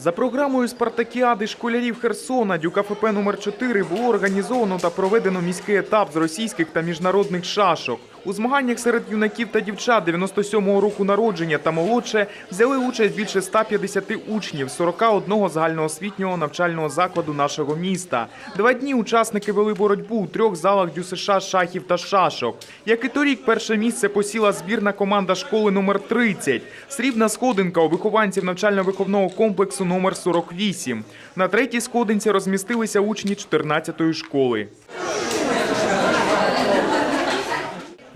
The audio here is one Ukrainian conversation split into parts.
За програмою спартакіади школярів Херсона Дюка ФП номер 4 було організовано та проведено міський етап з російських та міжнародних шашок. У змаганнях серед юнаків та дівчат 97-го року народження та молодше взяли участь більше 150 учнів 41 загальноосвітнього навчального закладу нашого міста. Два дні учасники вели боротьбу у трьох залах ДЮСШ шахів та шашок. Як і торік, перше місце посіла збірна команда школи номер 30. Срібна сходинка у вихованців навчально-виховного комплексу номер 48. На третій сходинці розмістилися учні 14-ї школи.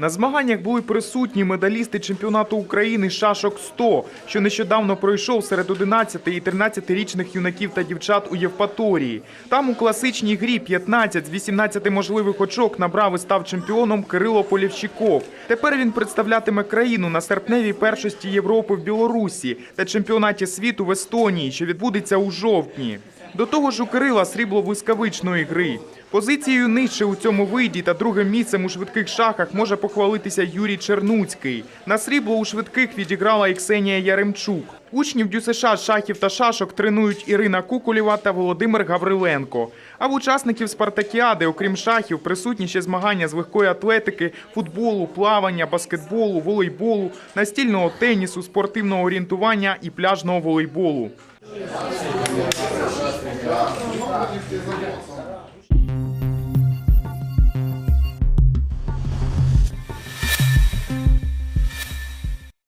На змаганнях були присутні медалісти чемпіонату України шашок 100, що нещодавно пройшов серед 11 і 13-річних юнаків та дівчат у Євпаторії. Там у класичній грі 15 з 18 можливих очок набрав і став чемпіоном Кирило Полівчиков. Тепер він представлятиме країну на серпневій першості Європи в Білорусі та чемпіонаті світу в Естонії, що відбудеться у жовтні. До того ж у Кирила срібло блискавичної гри. Позицією нижче у цьому виді та другим місцем у швидких шахах може похвалитися Юрій Чернуцький. На срібло у швидких відіграла і Ксенія Яремчук. Учнів ДЮСШ шахів та шашок тренують Ірина Куколєва та Володимир Гавриленко. А в учасників спартакіади, окрім шахів, присутні ще змагання з легкої атлетики, футболу, плавання, баскетболу, волейболу, настільного тенісу, спортивного орієнтування і пляжного волейболу. There's like